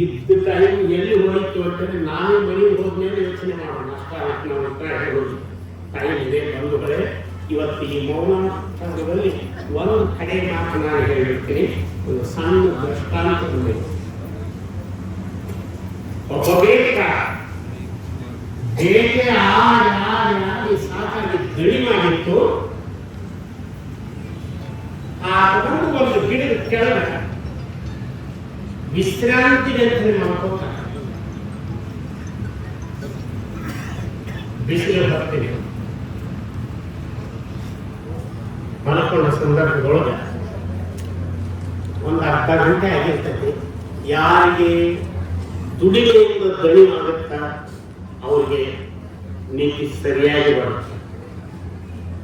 ಇದ್ದ ಟೈಮ್ ಎಲ್ಲಿ ಹೋಯಿತು ಅಂತಂದ್ರೆ ನಾವೇ ಮನೆಗೆ ಹೋದ್ಮೇಲೆ ಯೋಚನೆ ಮಾಡೋಣ. ಅಷ್ಟ ಆಯ್ತು ನಾವು ಅಂತ ಹೇಳೋದು. ಟೈಮ್ ಇದೆ ಬಂಧುಗಳೇ, ಇವತ್ತು ಈ ಮೌನ ಸಂಘದಲ್ಲಿ ಒಂದು ಕಡೆ ಮಾತು ನಾನು ಹೇಳಿರ್ತೀನಿ. ಒಂದು ಸಣ್ಣ ದೃಷ್ಟಾಂತ ಬಂದಿದೆ ಒಬ್ಬ ಬೇಕ? ಬೇಕೆ ಆಡಿ ಸಾಕಾಗಿ ಗಡಿ ಮಾಡಿತ್ತು? ಆ ಒಂದು ಗಿಡದ ಕೆಳಗೆ ವಿಶ್ರಾಂತಿ ಅಂತ ಮಾಡ್ಕೋತ ಬಿಸಿಲು ಬರ್ತೀವಿ ಮಲ್ಕೊಂಡ ಸಂದರ್ಭದೊಳಗೆ ಒಂದು ಅರ್ಧ ಗಂಟೆ ಆಗಿರ್ತದೆ ಯಾರಿಗೆ ದುಡಿಮೆಯಿಂದ ದಣಿ ಆಗುತ್ತಾ ಅವ್ರಿಗೆ ನೀತಿ ಸರಿಯಾಗಿ ಬರುತ್ತೆ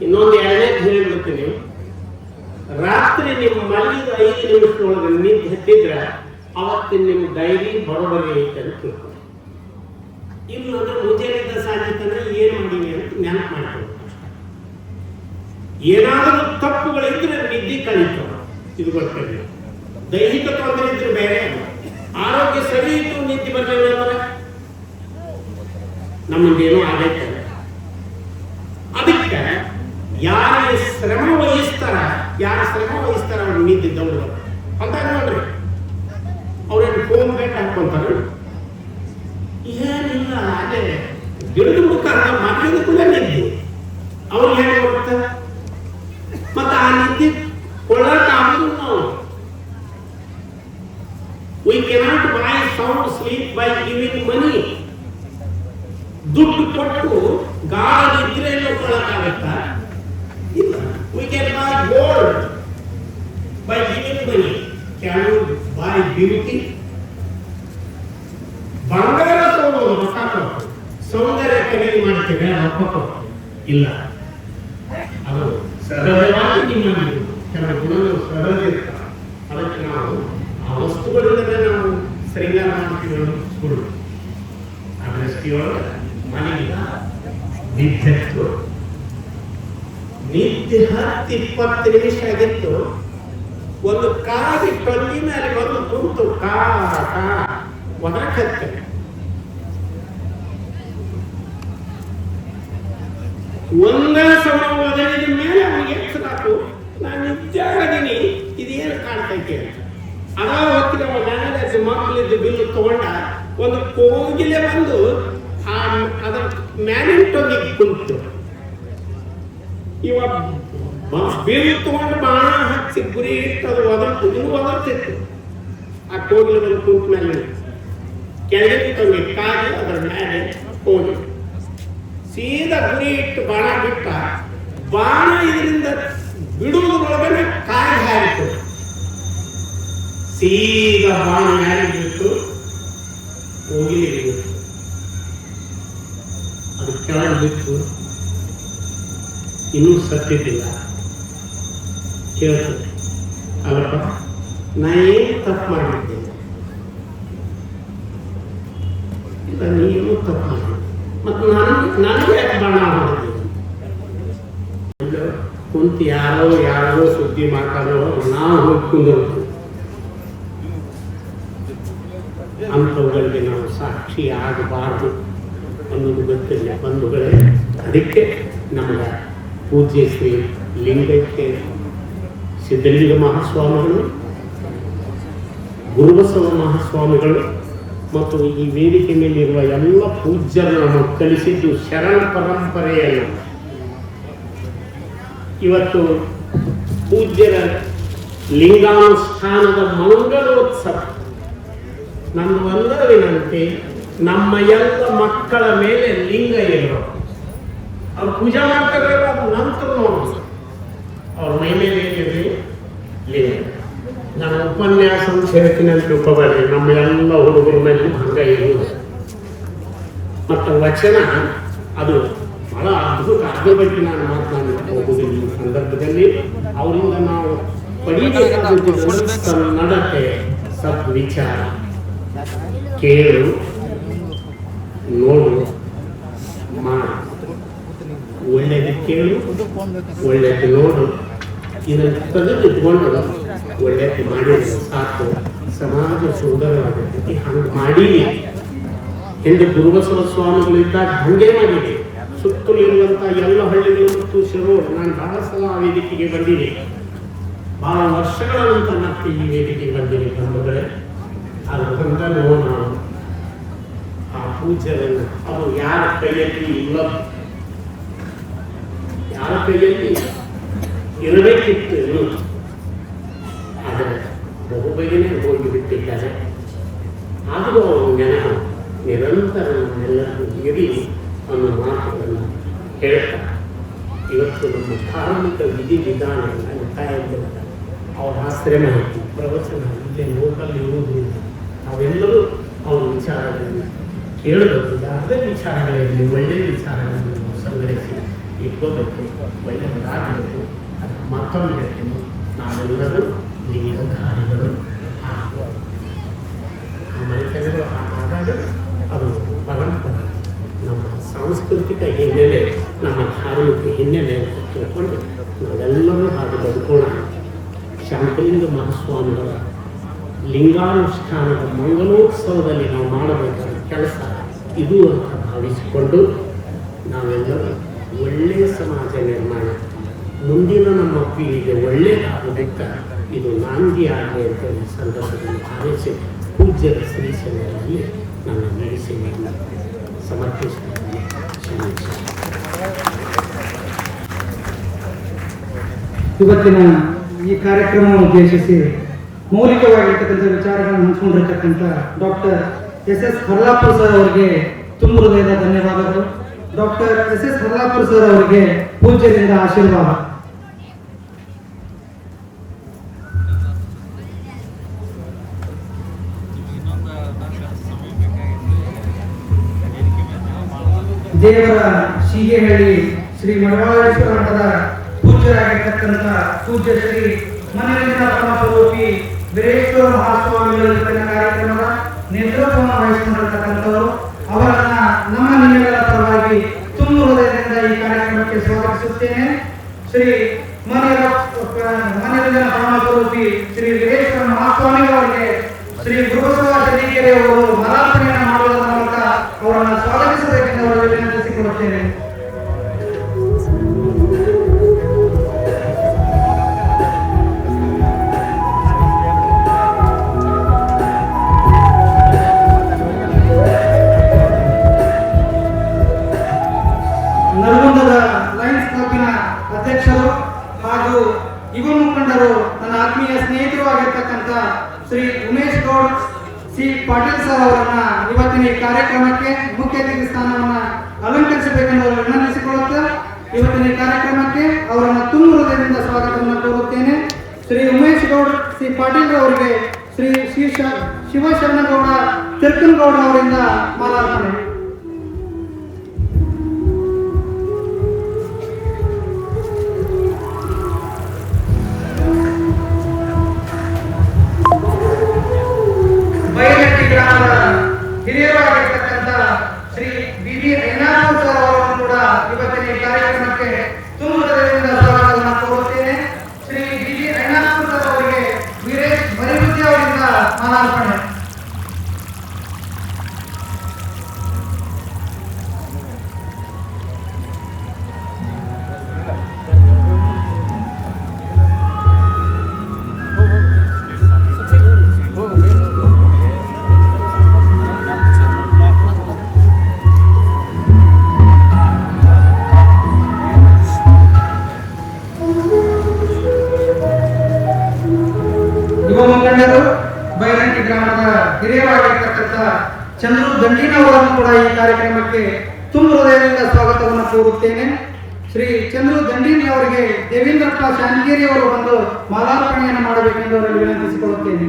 ಇನ್ನೊಂದು ಎರಡನೇ ಹೇಳಿಬಿಡ್ತೀನಿ ರಾತ್ರಿ ನಿಮ್ಮ ಮಲಗಿದ ಐದು ನಿಮಿಷದೊಳಗೆ ನಿಂತು ಹತ್ತಿದ್ರೆ ಅವತ್ತಿನ ನಿಮ್ಮ ಡೈರಿ ಬರೋಬರಿ ಐತೆ ಅಂತ ಕೇಳ್ಕೊಂಡು ಇನ್ನು ಅಂದ್ರೆ ಮುಂಜಾನೆ ಸಾಧ್ಯ ಏನು ಮಾಡೀನಿ ಅಂತ ನೆನಪು ಮಾಡ್ಕೊಳ್ಳಿ. ಏನಾದರೂ ತಪ್ಪುಗಳಿದ್ರೆ ನಿದ್ದೆ ಕಳೀತು. ಇದು ದೈಹಿಕ ತೊಂದರೆ ಇದ್ರೆ ಬೇರೆ. ಆರೋಗ್ಯ ಸರಿ ಇತ್ತು, ನಿದ್ದೆ ಬರಲಿಲ್ಲ ಅಂದ್ರೆ? ನಮ್ಮದೇನೋ ಆಗೈತೆ. ಏನಿಲ್ಲ ಅದೇ ಗಿಡದ ಮುಖಾಂತ ಮಕ್ಕಳಿಗೆ ಕೂಡ ನಿದ್ದೆ ಅವ್ರಿಗೆ ಹೇಗೆ ಬರುತ್ತೆ ಮತ್ತೆ ಆ ನಿದ್ದೆ ಕೊಳ್ಳಕ್ಕೆ ಆಗೋದು ನಾವು we cannot buy sound sleep by giving money ದುಡ್ಡು ಕೊಟ್ಟು ಗಾಢ ನಿದ್ರೆಯನ್ನು ಕೊಳ್ಳಕ್ಕಾಗತ್ತಾ ಇಲ್ಲ. ಅದು ಸಹಜವಾಗಿ ನಿಮ್ಮಲ್ಲಿ ಕೆಲವು ಗುಣಗಳು ಸಹಜ ಇರ್ತಾವೆ. ಅದಕ್ಕೆ ನಾವು ಆ ವಸ್ತುಗಳಿಲ್ಲದೆ ನಾವು ಮಾಡ್ತೀವಿ ಸುಳ್ಳು. ಆ ದೃಷ್ಟಿಯೊಳಗೆ ಮನೆಗೆ ನಿದ್ದೆ ನಿದ್ದೆ ಹತ್ತು ಇಪ್ಪತ್ತು ನಿಮಿಷ ಆಗಿತ್ತು. ಒಂದು ಕಾಗಿ ಕಲ್ಲಿನಲ್ಲಿ ಬಂದು ಕುಂತು ಕಾ ಕಾ ಒದರಕತ್ತೆ ಒಂದೇ ಸಮ ಒದಗಿದ ಮೇಲೆ ಅವನಿಗೆ ಸಾಕು. ನಾನು ಹೇಳಿದೀನಿ ಇದೇನು ಕಾಣ್ತೈತೆ ಅದಾ ಹೊತ್ತಿಗೆ ಅವ ಮ್ಯಾನೇಜ್ ಮಕ್ಕಳಿದ್ದು ಬಿಲ್ ತಗೊಂಡ ಒಂದು ಕೋಗಿಲೆ ಬಂದು ಆ ಅದರ ಮ್ಯಾನಿಂಟೋಗಿ ಕುಂತು. ಇವ ಬಿಲ್ಲು ಬಿಲ್ ತಗೊಂಡು ಬಾಣ ಹಚ್ಚಿ ಗುರಿ ಇಟ್ಟು ಅದು ಒದರ್ ಇದನ್ನು ಒದರ್ತಿತ್ತು. ಆ ಕೋಗಿಲೆ ಬಂದು ಕುಂತ ಮೇಲೆ ಕೆಳಗೆ ತಂಗಿ ಕಾಗಿ ಅದರ ಮೇಲೆ ಹೋಗಿ ಸೀದಾ ಗುರಿ ಇಟ್ಟು ಬಾಣ ಬಿಟ್ಟ. ಬಾಣ ಇದರಿಂದ ಬಿಡುವುದರೊಳಗನೆ ಕಾಯಿ ಹಾರಿತು. ಸೀದಾ ಬಾಣ ಯಾರಿಗೆ ಬಿಟ್ಟು ಬಿಟ್ಟು ಅದು ಕೆಳಗೆ ಬಿಟ್ಟು ಇನ್ನೂ ಸತ್ತಿದ್ದಿಲ್ಲ. ಕೇಳ್ತದೆ. ಅಲ್ಲಪ್ಪ, ನಾ ಏನು ತಪ್ಪು ಮಾಡಿದ್ದೇನೆ ಇಲ್ಲ, ನೀನು ತಪ್ಪು ಮಾಡಿ ಮತ್ತು ನಾನು ನನಗೆ ಯಾಕೆ ಬಾಣ ಹೊಡೆದಿದ್ದೀನಿ ಕುಂತು ಯಾರೋ ಯಾರೋ ಸುದ್ದಿ ಮಾತಾಡೋ ನಾವು ಹೋಗಿ ಕುಂದಿರ್ತೀವಿ ಅಂಥವುಗಳಿಗೆ ನಾವು ಸಾಕ್ಷಿ ಆಗಬಾರ್ದು ಅನ್ನೋದು ಗೊತ್ತಿಲ್ಲ. ಬಂಧುಗಳೇ, ಅದಕ್ಕೆ ನಮ್ಮ ಪೂಜ್ಯ ಶ್ರೀ ಲಿಂಗಕ್ಕೆ ಸಿದ್ಧಲಿಂಗ ಮಹಾಸ್ವಾಮಿಗಳು, ಗುರುಬಸವ ಮಹಾಸ್ವಾಮಿಗಳು ಮತ್ತು ಈ ವೇದಿಕೆ ಮೇಲಿರುವ ಎಲ್ಲ ಪೂಜ್ಯರನ್ನು ಕಲಿಸಿದ್ದು ಶರಣ ಪರಂಪರೆಯನ್ನು. ಇವತ್ತು ಪೂಜ್ಯರ ಲಿಂಗಾನುಷ್ಠಾನದ ಒಂದರ ವಿನಂತಿ ನಮ್ಮ ಎಲ್ಲ ಮಕ್ಕಳ ಮೇಲೆ ಲಿಂಗ ಇರೋ ಅವ್ರು ಪೂಜಾ ಮಾಡ್ತಾರೆ ನಂತರ ನೋಡೋದು ಅವ್ರ ಮೇಲೆ ಉಪನ್ಯಾಸ ಅಂತ ಹೇಳ್ತೀನಿ ಅಂತ ತಿಳ್ಕೊಬೇಡ್ರಿ ನಮ್ಮ ಎಲ್ಲ ಹುಡುಗರ ಮೇಲೆ ಹಂಗ ಇರುವುದು ಮತ್ತು ವಚನ, ಅದು ಬಹಳ ಅದ್ಭುತ ಅದ್ರ ಬಗ್ಗೆ ನಾನು ಮಾತನಾಡಲಿಕ್ಕೆ ಹೋಗುವುದಿಲ್ಲ. ಈ ಸಂದರ್ಭದಲ್ಲಿ ಅವರಿಂದ ನಾವು ಪಡಿಬೇಕಾದ ನಡತೆ, ಸದ್ವಿಚಾರ. ಕೇಳು, ನೋಡು, ಮಾಡು. ಒಳ್ಳೆಯದು ಕೇಳು, ಒಳ್ಳೆಯದು ನೋಡು. ಇದನ್ನು ತೆಗೆದು ಇಟ್ಕೊಂಡು ಒಳ್ಳೆಯದು ಮಾಡಿ ಸಾಕು. ಸಮಾಜ ಸುಂದರವಾಗೈತಿ ಹಂಗೆ ಮಾಡಿ. ಹಿಂದೆ ಗುರುಬಸವ ಸ್ವಾಮಿಗಳಿದ್ದಾಗ ಹಂಗೆ ಮಾಡಿದೆ. ಸುತ್ತಲೂ ಇರುವಂಥ ಎಲ್ಲ ಹಳ್ಳಿಗಳು ಮತ್ತು ನಾನು ಬಹಳ ಸಲ ಆ ವೇದಿಕೆಗೆ ಬಂದಿದೆ. ಬಹಳ ವರ್ಷಗಳ ನಂತರ ಮತ್ತೆ ಈ ವೇದಿಕೆಗೆ ಬಂದಿದೆ ಬಂಧುಗಳೇ. ಅದರಿಂದ ನಾವು ಆ ಪೂಜೆಯನ್ನು ಅದು ಯಾರ ಕೈಯಲ್ಲಿ ಇಲ್ಲ? ಯಾರ ಕೈಯಲ್ಲಿ ಇರಬೇಕಿತ್ತು ಬಹುಬೇಗನೆ ಹೋಗಿ ಬಿಟ್ಟಿದ್ದಾರೆ. ಆದರೂ ಅವನ ಜನ ನಿರಂತರ ನಮ್ಮೆಲ್ಲರೂ ಇರಿ ಅನ್ನೋ ಮಾತುಗಳನ್ನು ಹೇಳ್ತಾರೆ. ಇವತ್ತು ನಮ್ಮ ಧಾರ್ಮಿಕ ವಿಧಿ ವಿಧಾನಗಳ ಕಾಯ್ದೆ ಅವರ ಆಶ್ರಮ ಐತಿ ಪ್ರವಚನ ಇಲ್ಲೇ ಲೋಕಲ್ ಇರುವುದರಿಂದ ನಾವೆಲ್ಲರೂ ಅವರ ವಿಚಾರಗಳನ್ನು ಕೇಳಬೇಕು. ಯಾವುದೇ ವಿಚಾರಗಳಿರಲಿ ಒಳ್ಳೆಯ ವಿಚಾರಗಳನ್ನು ಸಂಗ್ರಹಿಸಿ ಇಟ್ಕೋಬೇಕು ಒಳ್ಳೆಯದಾಗಬೇಕು ಮತ್ತೊಂದು ಹೇಳ್ತೀನಿ. ನಾವೆಲ್ಲರೂ ಲಿಂಗಧಾರಿಗಳು ಹಾಗೂ ಆ ಮನೆತನಗಳು ಆದಾಗ ಅದು ಭಗವಂತನ ನಮ್ಮ ಸಾಂಸ್ಕೃತಿಕ ಹಿನ್ನೆಲೆ ನಮ್ಮ ಧಾರ್ಮಿಕ ಹಿನ್ನೆಲೆ ಅಂತ ತಿಳ್ಕೊಂಡು ನಾವೆಲ್ಲರೂ ಹಾಗೆ ಬದುಕೋಣ ಮಹಾಸ್ವಾಮಿಗಳ ಲಿಂಗಾನುಷ್ಠಾನದ ಮಂಗಲೋತ್ಸವದಲ್ಲಿ ನಾವು ಮಾಡಬೇಕಾದ ಕೆಲಸ ಇದು ಅಂತ ಭಾವಿಸಿಕೊಂಡು ನಾವೆಲ್ಲರೂ ಒಳ್ಳೆಯ ಸಮಾಜ ನಿರ್ಮಾಣ, ಮುಂದಿನ ನಮ್ಮ ಪೀಳಿಗೆ ಒಳ್ಳೆಯದಾಗುವುದಕ್ಕೆ ಇದು ನಾಂದಿಯಾಗಲಿ ಅಂತ ಈ ಸಂದರ್ಭದಲ್ಲಿ ಭಾವಿಸಿ ಪೂಜ್ಯರ ಸಮಯದಲ್ಲಿ ನನ್ನ ನಡೆಸಿಯನ್ನು ಸಮರ್ಪಿಸುತ್ತೇನೆ. ಇವತ್ತಿನ ಈ ಕಾರ್ಯಕ್ರಮವನ್ನು ಉದ್ದೇಶಿಸಿ ಮೌಲಿಕವಾಗಿರ್ತಕ್ಕಂಥ ವಿಚಾರಗಳನ್ನು ಹಂಚಿಕೊಂಡಿರ್ತಕ್ಕಂಥ doctor S S Harlapur sir ಅವರಿಗೆ ತುಂಬ ಹೃದಯದ ಧನ್ಯವಾದಗಳು. Doctor S S Harlapur sir ಅವರಿಗೆ ಪೂಜ್ಯದಿಂದ ಆಶೀರ್ವಾದ. ದೇವರ ಶೀಗೆಹಳ್ಳಿ ಶ್ರೀ ಮಡವಾಳೇಶ್ವರ ಮಠದ ಪೂಜ್ಯರಾಗಿರ್ತಕ್ಕಂಥ ಪೂಜ್ಯ ಶ್ರೀ ಮನರಂಜನ ಪರಮಸ್ವರೂಪಿ ವೀರೇಶ್ವರ ಮಹಾಸ್ವಾಮಿಗಳು ಕಾರ್ಯಕ್ರಮದ ನೇತೃತ್ವವನ್ನು ವಹಿಸಿಕೊಂಡಿರ್ತಕ್ಕಂಥವರು, ಅವರನ್ನ ನಮ್ಮ ನಿಮ್ಮೆಲ್ಲರ ಪರವಾಗಿ ತುಂಬ ಹೃದಯದಿಂದ ಈ ಕಾರ್ಯಕ್ರಮಕ್ಕೆ ಸ್ವಾಗತಿಸುತ್ತೇನೆ. ಶ್ರೀ ಮನೆಯ ಮನರಂಜನ ಪರಮಸ್ವರೂಪಿ ಶ್ರೀ ವೀರೇಶ್ವರ ಮಹಾಸ್ವಾಮಿಗಳವರಿಗೆ ಶ್ರೀ ಗುರುಬಸವ ಶರೀಕೆರೆ ಅವರು ಮರಾರ್ಪಣೆಯನ್ನು ಮಾಡುವುದರ ಮೂಲಕ ಅವರನ್ನು ಸ್ವಾಗತಿಸಬೇಕೆಂದು ಅವರಲ್ಲಿ ವಿನಂತಿಸಿಕೊಳ್ಳುತ್ತೇನೆ ಶ್ರೀ ಉಮೇಶ್ ಗೌಡ್, ಸಿ ಪಾಟೀಲ್ ಸರ್ ಅವರನ್ನ ಇವತ್ತಿನ ಈ ಕಾರ್ಯಕ್ರಮಕ್ಕೆ ಮುಖ್ಯ ಅತಿಥಿ ಸ್ಥಾನವನ್ನ ಅಲಂಕರಿಸಬೇಕೆಂದು ವಿನಂತಿಸಿಕೊಳ್ಳುತ್ತಾ, ಇವತ್ತಿನ ಈ ಕಾರ್ಯಕ್ರಮಕ್ಕೆ ಅವರನ್ನು ತುಂಬ ಹೃದಯದಿಂದ ಸ್ವಾಗತವನ್ನು ಕೋರುತ್ತೇನೆ. ಶ್ರೀ ಉಮೇಶ್ ಗೌಡ್, ಸಿ ಪಾಟೀಲ್ ಅವರಿಗೆ ಶ್ರೀ ಶ್ರೀ ಶಿವಶರಣಗೌಡ, ತಿರ್ಕನಗೌಡ ಅವರಿಂದ ಮಾಲಾರ್ಪಣೆ. ಕೂಡ ಈ ಕಾರ್ಯಕ್ರಮಕ್ಕೆ ತುಂಬ ಹೃದಯದಿಂದ ಸ್ವಾಗತವನ್ನು ಕೋರುತ್ತೇನೆ. ಶ್ರೀ ಚಂದ್ರು ದಂಡಿನಿ ಅವರಿಗೆ ದೇವೇಂದ್ರಪ್ಪ ಶಾಂತಿಗೇರಿ ಅವರು ಬಂದು ಮಾಲಾರ್ಪಣೆಯನ್ನು ಮಾಡಬೇಕೆಂದು ಅವರಲ್ಲಿ ವಿನಂತಿಸಿಕೊಳ್ಳುತ್ತೇನೆ.